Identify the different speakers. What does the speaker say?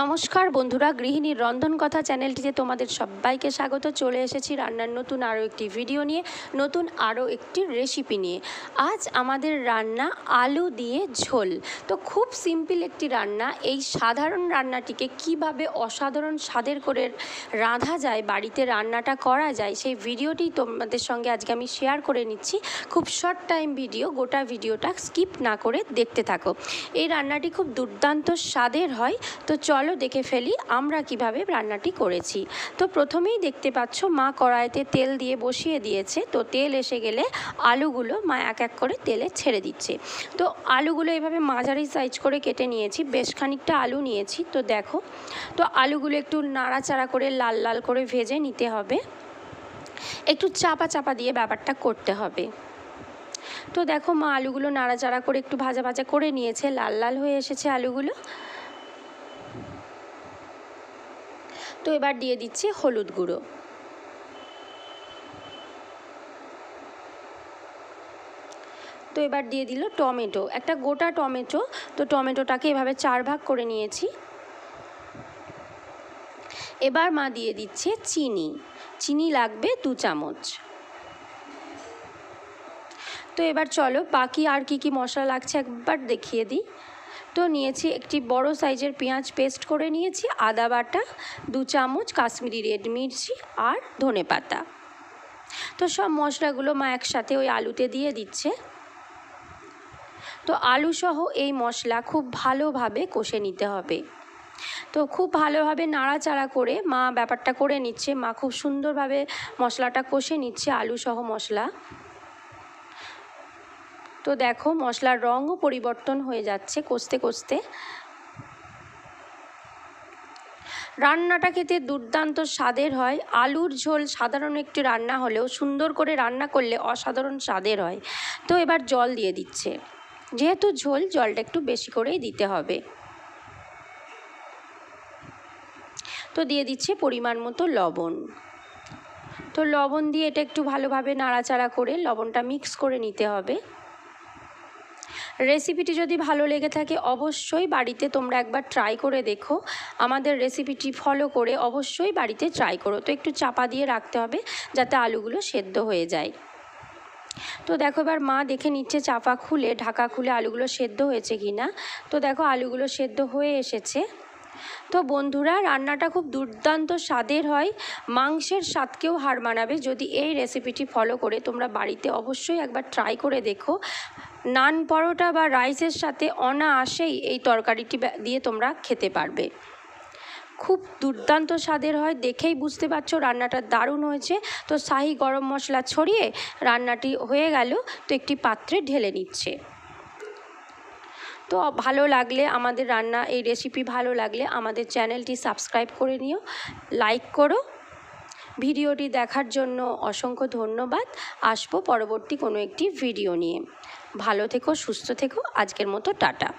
Speaker 1: নমস্কার বন্ধুরা, গৃহিণীর রন্ধন কথা চ্যানেলটিতে তোমাদের সবাইকে স্বাগত। চলে এসেছি রান্নার নতুন আরও একটি ভিডিও নিয়ে, নতুন আরও একটি রেসিপি নিয়ে। আজ আমাদের রান্না আলু দিয়ে ঝোল। তো খুব সিম্পল একটি রান্না, এই সাধারণ রান্নাটিকে কীভাবে অসাধারণ স্বাদের করে রাঁধা যায়, বাড়িতে রান্নাটা করা যায়, সেই ভিডিওটি তোমাদের সঙ্গে আজকে আমি শেয়ার করে নিচ্ছি। খুব শর্ট টাইম ভিডিও গোটা ভিডিওটা স্কিপ না করে দেখতে থাকো। এই রান্নাটি খুব দুর্দান্ত স্বাদের হয়। তো চলো দেখে ফেলি আমরা কীভাবে রান্নাটি করেছি। তো প্রথমেই দেখতে পাচ্ছ মা কড়াইতে তেল দিয়ে বসিয়ে দিয়েছে। তো তেল এসে গেলে আলুগুলো মা এক এক করে তেলে ছেড়ে দিচ্ছে। তো আলুগুলো এভাবে মাঝারি সাইজ করে কেটে নিয়েছি। বেশ খানিকটা আলু নিয়েছি। তো দেখো, তো আলুগুলো একটু নাড়াচাড়া করে লাল লাল করে ভেজে নিতে হবে। একটু চাপা চাপা দিয়ে ব্যাপারটা করতে হবে। তো দেখো মা আলুগুলো নাড়াচাড়া করে একটু ভাজা ভাজা করে নিয়েছে। লাল লাল হয়ে এসেছে আলুগুলো। তো এবার দিয়ে দিচ্ছি হলুদ গুঁড়ো। তো এবার দিয়ে দিল টমেটো, একটা গোটা টমেটো। তো টমেটোটাকে এভাবে চার ভাগ করে নিয়েছি। এবার মা দিয়ে দিচ্ছে চিনি চিনি লাগবে দু চামচ। তো এবার চলো বাকি আর কি কি মশলা লাগছে একবার দেখিয়ে দিই। তো নিয়েছি একটি বড় সাইজের পেঁয়াজ পেস্ট করে নিয়েছি, আদা বাটা, দু চামচ কাশ্মীরি রেড মির্চি আর ধনে পাতা। তো সব মশলাগুলো মা একসাথে ওই আলুতে দিয়ে দিচ্ছে। তো আলু সহ এই মশলা খুব ভালোভাবে কষে নিতে হবে। তো খুব ভালোভাবে নাড়াচাড়া করে মা ব্যাপারটা করে নিচ্ছে, মা খুব সুন্দরভাবে মশলাটা কষে নিচ্ছে আলু সহ মশলা। তো দেখো, মশলার রঙও পরিবর্তন হয়ে যাচ্ছে কষতে কষতে। রান্নাটা খেতে দুর্দান্ত স্বাদের হয়। আলুর ঝোল সাধারণ একটি রান্না হলেও সুন্দর করে রান্না করলে অসাধারণ স্বাদের হয়। তো এবার জল দিয়ে দিচ্ছে। যেহেতু ঝোল, জলটা একটু বেশি করেই দিতে হবে। তো দিয়ে দিচ্ছে পরিমাণ মতো লবণ। তো লবণ দিয়ে এটা একটু ভালোভাবে নাড়াচাড়া করে লবণটা মিক্স করে নিতে হবে। রেসিপিটি যদি ভালো লেগে থাকে, অবশ্যই বাড়িতে তোমরা একবার ট্রাই করে দেখো। আমাদের রেসিপিটি ফলো করে অবশ্যই বাড়িতে ট্রাই করো। তো একটু চাপা দিয়ে রাখতে হবে যাতে আলুগুলো সেদ্ধ হয়ে যায়। তো দেখো এবার মা দেখে নিচ্ছে চাপা খুলে, ঢাকা খুলে আলুগুলো সেদ্ধ হয়েছে কি না তো দেখো আলুগুলো সেদ্ধ হয়ে এসেছে। তো বন্ধুরা, রান্নাটা খুব দুর্দান্ত স্বাদের হয়। মাংসের স্বাদকেও হার মানাবে। যদি এই রেসিপিটি ফলো করে তোমরা বাড়িতে অবশ্যই একবার ট্রাই করে দেখো। নান পরোটা বা রাইসের সাথে অনায়াসেই এই তরকারিটি দিয়ে তোমরা খেতে পারবে। খুব দুর্দান্ত স্বাদের হয়, দেখেই বুঝতে পারছ রান্নাটা দারুণ হয়েছে। তো শাহি গরম মশলা ছড়িয়ে রান্নাটি হয়ে গেল, তো একটি পাত্রে ঢেলে নিচ্ছে। তো ভালো লাগলে আমাদের রান্না, এই রেসিপি ভালো লাগলে আমাদের চ্যানেলটি সাবস্ক্রাইব করে নিও লাইক করো। ভিডিওটি দেখার জন্য অসংখ্য ধন্যবাদ। আসব পরবর্তী কোনো একটি ভিডিও নিয়ে। ভালো থেকো সুস্থ থেকো। আজকের মতো টাটা।